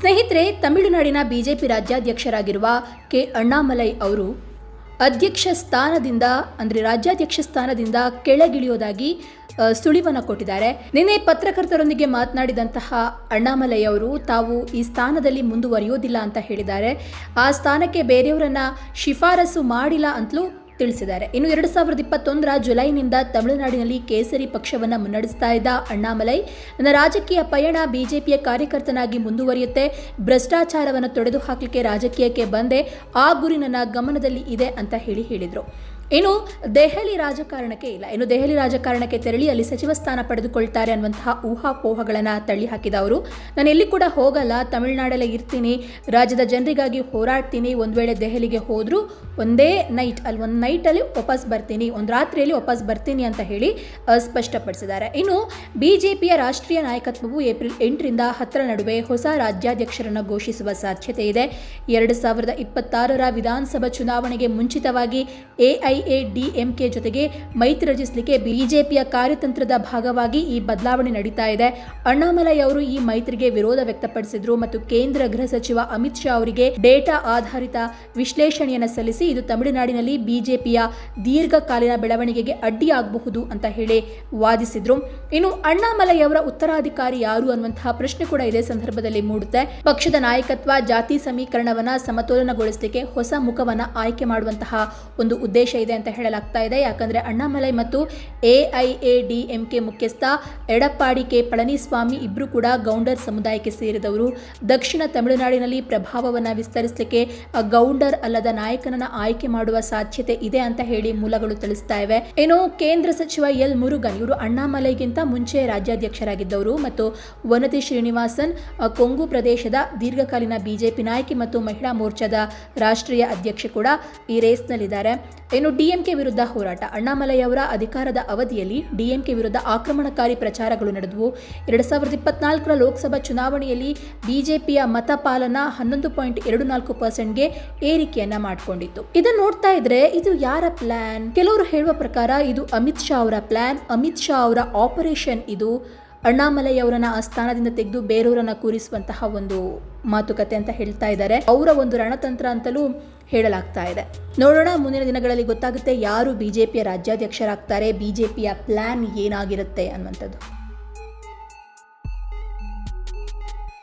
ಸ್ನೇಹಿತರೆ, ತಮಿಳುನಾಡಿನ BJP ರಾಜ್ಯಾಧ್ಯಕ್ಷರಾಗಿರುವ K. Annamalai ಅವರು ಅಧ್ಯಕ್ಷ ಸ್ಥಾನದಿಂದ, ಅಂದರೆ ರಾಜ್ಯಾಧ್ಯಕ್ಷ ಸ್ಥಾನದಿಂದ ಕೆಳಗಿಳಿಯೋದಾಗಿ ಸುಳಿವನ್ನು ಕೊಟ್ಟಿದ್ದಾರೆ. ನಿನ್ನೆ ಪತ್ರಕರ್ತರೊಂದಿಗೆ ಮಾತನಾಡಿದಂತಹ ಅಣ್ಣಾಮಲೈ ಅವರು ತಾವು ಈ ಸ್ಥಾನದಲ್ಲಿ ಮುಂದುವರಿಯೋದಿಲ್ಲ ಅಂತ ಹೇಳಿದ್ದಾರೆ. ಆ ಸ್ಥಾನಕ್ಕೆ ಬೇರೆಯವರನ್ನ ಶಿಫಾರಸು ಮಾಡಿಲ್ಲ ಅಂತಲೂ ತಿಳಿಸಿದ್ದಾರೆ. ಇನ್ನು ಎರಡು ಸಾವಿರದ ಇಪ್ಪತ್ತೊಂದರ ಜುಲೈನಿಂದ ತಮಿಳುನಾಡಿನಲ್ಲಿ ಕೇಸರಿ ಪಕ್ಷವನ್ನು ಮುನ್ನಡೆಸ್ತಾ ಇದ್ದ ಅಣ್ಣಾಮಲೈ, ನನ್ನ ರಾಜಕೀಯ ಪಯಣ ಬಿಜೆಪಿಯ ಕಾರ್ಯಕರ್ತನಾಗಿ ಮುಂದುವರಿಯುತ್ತೆ. ಭ್ರಷ್ಟಾಚಾರವನ್ನು ತೊಡೆದು ಹಾಕಲಿಕ್ಕೆ ರಾಜಕೀಯಕ್ಕೆ ಬಂದೆ. ಆ ಗುರಿ ನನ್ನ ಗಮನದಲ್ಲಿ ಇದೆ ಅಂತ ಹೇಳಿ ಹೇಳಿದರು. ಇನ್ನು ದೆಹಲಿ ರಾಜಕಾರಣಕ್ಕೆ ಇಲ್ಲ. ಇನ್ನು ದೆಹಲಿ ರಾಜಕಾರಣಕ್ಕೆ ತೆರಳಿ ಅಲ್ಲಿ ಸಚಿವ ಸ್ಥಾನ ಪಡೆದುಕೊಳ್ತಾರೆ ಅನ್ನುವಂತಹ ಊಹಾಪೋಹಗಳನ್ನು ತಳ್ಳಿ ಹಾಕಿದ ಅವರು, ನಾನು ಎಲ್ಲಿ ಕೂಡ ಹೋಗಲ್ಲ. ತಮಿಳುನಾಡಲ್ಲೇ ಇರ್ತೀನಿ. ರಾಜ್ಯದ ಜನರಿಗಾಗಿ ಹೋರಾಡ್ತೀನಿ. ಒಂದು ವೇಳೆ ದೆಹಲಿಗೆ ಹೋದರೂ ಒಂದೇ ನೈಟ್ ಅಲ್ಲಿ, ಒಂದು ನೈಟಲ್ಲಿ ವಾಪಸ್ ಬರ್ತೀನಿ. ಒಂದು ರಾತ್ರಿಯಲ್ಲಿ ವಾಪಸ್ ಬರ್ತೀನಿ ಅಂತ ಹೇಳಿ ಸ್ಪಷ್ಟಪಡಿಸಿದ್ದಾರೆ ಇನ್ನು ಪಿಯ ರಾಷ್ಟ್ರೀಯ ನಾಯಕತ್ವವು ಏಪ್ರಿಲ್ ಎಂಟರಿಂದ ಹತ್ತರ ನಡುವೆ ಹೊಸ ರಾಜ್ಯಾಧ್ಯಕ್ಷರನ್ನು ಘೋಷಿಸುವ ಸಾಧ್ಯತೆ ಇದೆ. ಎರಡು ಸಾವಿರದ ಇಪ್ಪತ್ತಾರರ ವಿಧಾನಸಭಾ ಚುನಾವಣೆಗೆ ಮುಂಚಿತವಾಗಿ ಎಐಎಡಿಎಂಕೆ ಜೊತೆಗೆ ಮೈತ್ರಿ ರಚಿಸಲಿಕ್ಕೆ ಬಿಜೆಪಿಯ ಕಾರ್ಯತಂತ್ರದ ಭಾಗವಾಗಿ ಈ ಬದಲಾವಣೆ ನಡೀತಾ ಇದೆ. ಅಣ್ಣಾಮಲೈ ಅವರು ಈ ಮೈತ್ರಿಗೆ ವಿರೋಧ ವ್ಯಕ್ತಪಡಿಸಿದ್ರು ಮತ್ತು ಕೇಂದ್ರ ಗೃಹ ಸಚಿವ ಅಮಿತ್ ಶಾ ಅವರಿಗೆ ಡೇಟಾ ಆಧಾರಿತ ವಿಶ್ಲೇಷಣೆಯನ್ನು ಸಲ್ಲಿಸಿ ಇದು ತಮಿಳುನಾಡಿನಲ್ಲಿ ಬಿಜೆಪಿಯ ದೀರ್ಘಕಾಲೀನ ಬೆಳವಣಿಗೆಗೆ ಅಡ್ಡಿಯಾಗಬಹುದು ಅಂತ ಹೇಳಿ ವಾದಿಸಿದ್ರು. ಇನ್ನು ಅಣ್ಣಾಮಲೈ ಅವರ ಉತ್ತರಾಧಿಕಾರಿ ಯಾರು ಅನ್ನುವಂತಹ ಪ್ರಶ್ನೆ ಕೂಡ ಇದೇ ಸಂದರ್ಭದಲ್ಲಿ ಮೂಡುತ್ತೆ. ಪಕ್ಷದ ನಾಯಕತ್ವ, ಜಾತಿ ಸಮೀಕರಣವನ್ನ ಸಮತೋಲನಗೊಳಿಸಲಿಕ್ಕೆ ಹೊಸ ಮುಖವನ್ನ ಆಯ್ಕೆ ಮಾಡುವಂತಹ ಒಂದು ಉದ್ದೇಶ ಇದೆ. ಅಂತ ಹೇಳಲಾಗ್ತಾ ಇದೆ. ಯಾಕಂದ್ರೆ ಅಣ್ಣಾಮಲೈ ಮತ್ತು ಎಐಎಡಿಎಂಕೆ ಮುಖ್ಯಸ್ಥ ಎಡಪ್ಪಾಡಿ ಕೆ ಪಳನಿಸ್ವಾಮಿ ಇಬ್ಬರು ಕೂಡ ಗೌಂಡರ್ ಸಮುದಾಯಕ್ಕೆ ಸೇರಿದವರು. ದಕ್ಷಿಣ ತಮಿಳುನಾಡಿನಲ್ಲಿ ಪ್ರಭಾವವನ್ನು ವಿಸ್ತರಿಸಲಿಕ್ಕೆ ಗೌಂಡರ್ ಅಲ್ಲದ ನಾಯಕನನ್ನ ಆಯ್ಕೆ ಮಾಡುವ ಸಾಧ್ಯತೆ ಇದೆ ಅಂತ ಹೇಳಿ ಮೂಲಗಳು ತಿಳಿಸ್ತಾ ಇವೆ. ಏನು ಕೇಂದ್ರ ಸಚಿವ ಎಲ್ ಮುರುಗನ್ ಇವರು ಅಣ್ಣಾಮಲೈಗಿಂತ ಮುಂಚೆ ರಾಜ್ಯಾಧ್ಯಕ್ಷರಾಗಿದ್ದವರು ಮತ್ತು ವನತಿ ಶ್ರೀನಿವಾಸನ್ ಕೊಂಗು ಪ್ರದೇಶದ ದೀರ್ಘಕಾಲೀನ ಬಿಜೆಪಿ ನಾಯಕಿ ಮತ್ತು ಮಹಿಳಾ ಮೋರ್ಚಾದ ರಾಷ್ಟ್ರೀಯ ಅಧ್ಯಕ್ಷೆ ಕೂಡ ಈ ರೇಸ್ನಲ್ಲಿದ್ದಾರೆ. ಇನ್ನು ಡಿಎಂಕೆ ವಿರುದ್ಧ ಹೋರಾಟ. ಅಣ್ಣಾಮಲೈ ಅವರ ಅಧಿಕಾರದ ಅವಧಿಯಲ್ಲಿ ಡಿಎಂಕೆ ವಿರುದ್ಧ ಆಕ್ರಮಣಕಾರಿ ಪ್ರಚಾರಗಳು ನಡೆದವು. ಎರಡು ಸಾವಿರದ ಇಪ್ಪತ್ನಾಲ್ಕರ ಲೋಕಸಭಾ ಚುನಾವಣೆಯಲ್ಲಿ ಬಿಜೆಪಿಯ ಮತ ಪಾಲನ ಹನ್ನೊಂದು ಪಾಯಿಂಟ್ ಎರಡು ನಾಲ್ಕು ಪರ್ಸೆಂಟ್ಗೆ ಏರಿಕೆಯನ್ನ ಮಾಡಿಕೊಂಡಿತ್ತು. ಇದನ್ನ ನೋಡ್ತಾ ಇದ್ರೆ ಇದು ಯಾರ ಪ್ಲಾನ್? ಕೆಲವರು ಹೇಳುವ ಪ್ರಕಾರ ಇದು ಅಮಿತ್ ಶಾ ಅವರ ಪ್ಲಾನ್. ಅಮಿತ್ ಶಾ ಅವರ ಆಪರೇಷನ್ ಇದು. ಅಣ್ಣಾಮಲೈ ಅವರನ್ನ ಆ ಸ್ಥಾನದಿಂದ ತೆಗೆದು ಬೇರೆಯವರನ್ನ ಕೂರಿಸುವಂತಹ ಒಂದು ಮಾತುಕತೆ ಅಂತ ಹೇಳ್ತಾ ಇದ್ದಾರೆ. ಅವರ ಒಂದು ರಣತಂತ್ರ ಅಂತಲೂ ಹೇಳಲಾಗ್ತಾ ಇದೆ. ನೋಡೋಣ, ಮುಂದಿನ ದಿನಗಳಲ್ಲಿ ಗೊತ್ತಾಗುತ್ತೆ ಯಾರು ಬಿಜೆಪಿಯ ರಾಜ್ಯಾಧ್ಯಕ್ಷರಾಗ್ತಾರೆ, ಬಿಜೆಪಿಯ ಪ್ಲಾನ್ ಏನಾಗಿರುತ್ತೆ ಅನ್ನುವಂಥದ್ದು.